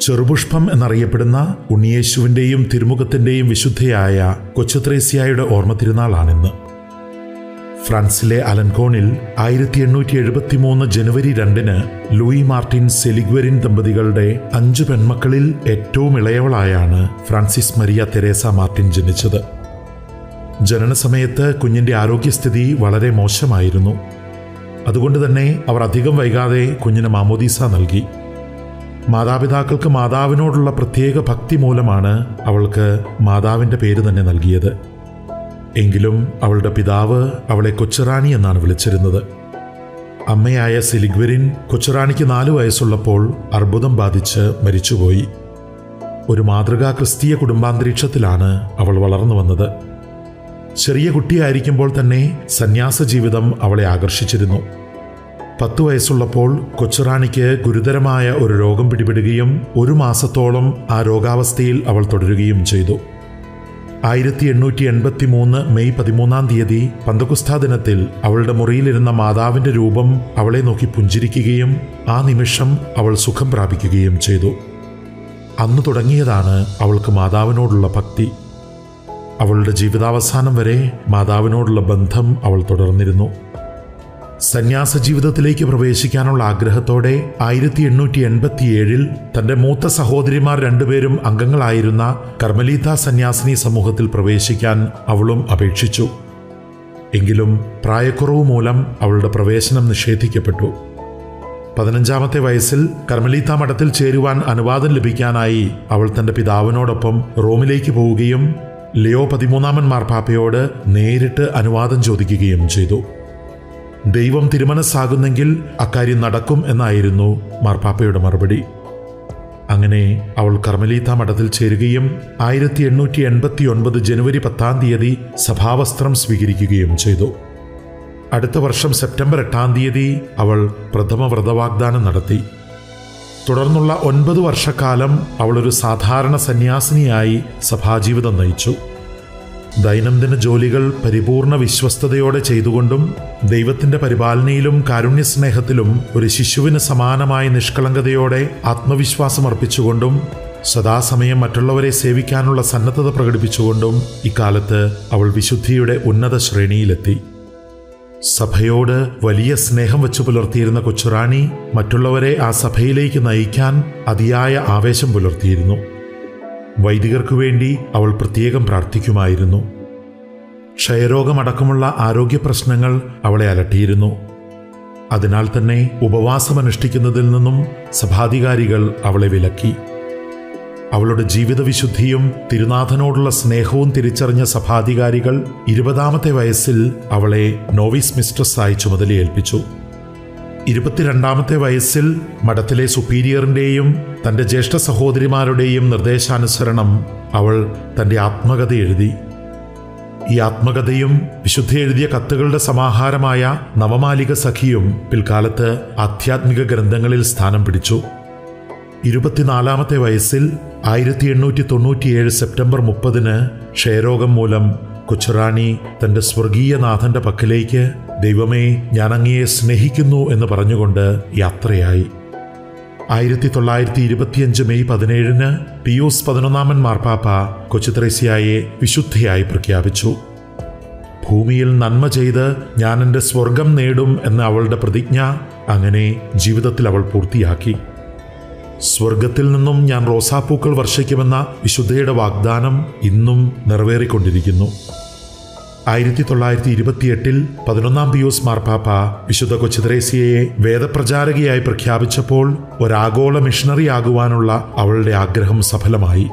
ചെറുപുഷ്പം എന്നറിയപ്പെടുന്ന ഉണ്ണിയേശുവിന്റെയും തിരുമുഖത്തിന്റെയും വിശുദ്ധയായ കൊച്ചുത്രേസ്യായുടെ ഓർമ്മ തിരുനാളാണിന്ന് ഫ്രാൻസിലെ അലൻകോണിൽ ആയിരത്തി എണ്ണൂറ്റി എഴുപത്തി മൂന്ന് ജനുവരി രണ്ടിന് ലൂയി മാർട്ടിൻ സെലിഗ്വരിൻ ദമ്പതികളുടെ അഞ്ചു പെൺമക്കളിൽ ഏറ്റവും ഇളയവളായാണ് ഫ്രാൻസിസ് മരിയ തെരേസ മാർട്ടിൻ ജനിച്ചത്. ജനന സമയത്ത് കുഞ്ഞിന്റെ ആരോഗ്യസ്ഥിതി വളരെ മോശമായിരുന്നു. അതുകൊണ്ട് തന്നെ അവർ അധികം വൈകാതെ കുഞ്ഞിന് മാമോദീസ നൽകി. മാതാപിതാക്കൾക്ക് മാതാവിനോടുള്ള പ്രത്യേക ഭക്തി മൂലമാണ് അവൾക്ക് മാതാവിന്റെ പേര് തന്നെ നൽകിയത്. എങ്കിലും അവളുടെ പിതാവ് അവളെ കൊച്ചുറാണി എന്നാണ് വിളിച്ചിരുന്നത്. അമ്മയായ സിലിഗ്വരിൻ കൊച്ചുറാണിക്ക് നാലു വയസ്സുള്ളപ്പോൾ അർബുദം ബാധിച്ച് മരിച്ചുപോയി. ഒരു മാതൃകാ ക്രിസ്തീയ കുടുംബാന്തരീക്ഷത്തിലാണ് അവൾ വളർന്നു വന്നത്. ചെറിയ കുട്ടിയായിരിക്കുമ്പോൾ തന്നെ സന്യാസ ജീവിതം അവളെ ആകർഷിച്ചിരുന്നു. പത്തു വയസ്സുള്ളപ്പോൾ കൊച്ചുറാണിക്ക് ഗുരുതരമായ ഒരു രോഗം പിടിപെടുകയും ഒരു മാസത്തോളം ആ രോഗാവസ്ഥയിൽ അവൾ തുടരുകയും ചെയ്തു. ആയിരത്തി എണ്ണൂറ്റി എൺപത്തി മൂന്ന് മെയ് പതിമൂന്നാം തീയതി പന്തകുസ്താ ദിനത്തിൽ അവളുടെ മുറിയിലിരുന്ന മാതാവിന്റെ രൂപം അവളെ നോക്കി പുഞ്ചിരിക്കുകയും ആ നിമിഷം അവൾ സുഖം പ്രാപിക്കുകയും ചെയ്തു. അന്ന് തുടങ്ങിയതാണ് അവൾക്ക് മാതാവിനോടുള്ള ഭക്തി. അവളുടെ ജീവിതാവസാനം വരെ മാതാവിനോടുള്ള ബന്ധം അവൾ തുടർന്നിരുന്നു. സന്യാസ ജീവിതത്തിലേക്ക് പ്രവേശിക്കാനുള്ള ആഗ്രഹത്തോടെ ആയിരത്തി എണ്ണൂറ്റി എൺപത്തിയേഴിൽ തന്റെ മൂത്ത സഹോദരിമാർ രണ്ടുപേരും അംഗങ്ങളായിരുന്ന കർമ്മലീത സന്യാസിനി സമൂഹത്തിൽ പ്രവേശിക്കാൻ അവളും അപേക്ഷിച്ചു. എങ്കിലും പ്രായക്കുറവ് മൂലം അവളുടെ പ്രവേശനം നിഷേധിക്കപ്പെട്ടു. പതിനഞ്ചാമത്തെ വയസ്സിൽ കർമ്മലീത്ത മഠത്തിൽ ചേരുവാൻ അനുവാദം ലഭിക്കാനായി അവൾ തന്റെ പിതാവിനോടൊപ്പം റോമിലേക്ക് പോവുകയും ലിയോ പതിമൂന്നാമൻ മാർപ്പാപ്പയോട് നേരിട്ട് അനുവാദം ചോദിക്കുകയും ചെയ്തു. ദൈവം തിരുമനസ്സാകുന്നെങ്കിൽ അക്കാര്യം നടക്കും എന്നായിരുന്നു മാർപ്പാപ്പയുടെ മറുപടി. അങ്ങനെ അവൾ കർമ്മലീത്ത മഠത്തിൽ ചേരുകയും ആയിരത്തി എണ്ണൂറ്റി എൺപത്തി ഒൻപത് ജനുവരി പത്താം തീയതി സഭാവസ്ത്രം സ്വീകരിക്കുകയും ചെയ്തു. അടുത്ത വർഷം സെപ്റ്റംബർ എട്ടാം തീയതി അവൾ പ്രഥമ വ്രതവാഗ്ദാനം നടത്തി. തുടർന്നുള്ള ഒൻപത് വർഷക്കാലം അവളൊരു സാധാരണ സന്യാസിനിയായി സഭാജീവിതം നയിച്ചു. ദൈനംദിന ജോലികൾ പരിപൂർണ വിശ്വസ്തയോടെ ചെയ്തുകൊണ്ടും ദൈവത്തിന്റെ പരിപാലനയിലും കാരുണ്യസ്നേഹത്തിലും ഒരു ശിശുവിന് സമാനമായ നിഷ്കളങ്കതയോടെ ആത്മവിശ്വാസം അർപ്പിച്ചുകൊണ്ടും സദാസമയം മറ്റുള്ളവരെ സേവിക്കാനുള്ള സന്നദ്ധത പ്രകടിപ്പിച്ചുകൊണ്ടും ഇക്കാലത്ത് അവൾ വിശുദ്ധിയുടെ ഉന്നത ശ്രേണിയിലെത്തി. സഭയോട് വലിയ സ്നേഹം വെച്ചു പുലർത്തിയിരുന്ന കൊച്ചുറാണി മറ്റുള്ളവരെ ആ സഭയിലേക്ക് നയിക്കാൻ അതിയായ ആവേശം പുലർത്തിയിരുന്നു. വൈദികർക്കു വേണ്ടി അവൾ പ്രത്യേകം പ്രാർത്ഥിക്കുമായിരുന്നു. ക്ഷയരോഗമടക്കമുള്ള ആരോഗ്യ പ്രശ്നങ്ങൾ അവളെ അലട്ടിയിരുന്നു. അതിനാൽ തന്നെ ഉപവാസമനുഷ്ഠിക്കുന്നതിൽ നിന്നും സഭാധികാരികൾ അവളെ വിലക്കി. അവളുടെ ജീവിതവിശുദ്ധിയും തിരുനാഥനോടുള്ള സ്നേഹവും തിരിച്ചറിഞ്ഞ സഭാധികാരികൾ ഇരുപതാമത്തെ വയസ്സിൽ അവളെ നോവിസ് മിസ്ട്രസ് ആയി ചുമതലയേൽപ്പിച്ചു. ഇരുപത്തിരണ്ടാമത്തെ വയസ്സിൽ മഠത്തിലെ സുപ്പീരിയറിന്റെയും തന്റെ ജ്യേഷ്ഠ സഹോദരിമാരുടെയും നിർദ്ദേശാനുസരണം അവൾ തന്റെ ആത്മകഥ എഴുതി. ഈ ആത്മകഥയും വിശുദ്ധ എഴുതിയ കത്തുകളുടെ സമാഹാരമായ നവമാലിക സഖിയും പിൽക്കാലത്ത് ആധ്യാത്മിക ഗ്രന്ഥങ്ങളിൽ സ്ഥാനം പിടിച്ചു. ഇരുപത്തിനാലാമത്തെ വയസ്സിൽ ആയിരത്തി എണ്ണൂറ്റി തൊണ്ണൂറ്റിയേഴ് സെപ്റ്റംബർ മുപ്പതിന് ക്ഷയരോഗം മൂലം കൊച്ചുറാണി തന്റെ സ്വർഗീയനാഥന്റെ പക്കലേക്ക് ദൈവമേ ഞാൻ അങ്ങയെ സ്നേഹിക്കുന്നു എന്ന് പറഞ്ഞുകൊണ്ട് യാത്രയായി. ആയിരത്തി തൊള്ളായിരത്തി ഇരുപത്തിയഞ്ച് മെയ് പതിനേഴിന് പിയൂസ് പതിനൊന്നാമൻ മാർപ്പാപ്പ കൊച്ചുത്രേസ്യയെ വിശുദ്ധയായി പ്രഖ്യാപിച്ചു. ഭൂമിയിൽ നന്മ ചെയ്ത് ഞാൻ എന്റെ സ്വർഗം നേടും എന്ന അവളുടെ പ്രതിജ്ഞ അങ്ങനെ ജീവിതത്തിൽ അവൾ പൂർത്തിയാക്കി. സ്വർഗത്തിൽ നിന്നും ഞാൻ റോസാപ്പൂക്കൾ വർഷിക്കുമെന്ന വിശുദ്ധയുടെ വാഗ്ദാനം ഇന്നും നിറവേറിക്കൊണ്ടിരിക്കുന്നു. ആയിരത്തി തൊള്ളായിരത്തി ഇരുപത്തിയെട്ടിൽ പതിനൊന്നാം പിയൂസ് മാർപ്പാപ്പ വിശുദ്ധ കൊച്ചുത്രേസ്യയെ വേദപ്രചാരകയായി പ്രഖ്യാപിച്ചപ്പോൾ ഒരാഗോള മിഷണറി ആകുവാനുള്ള അവളുടെ ആഗ്രഹം സഫലമായി.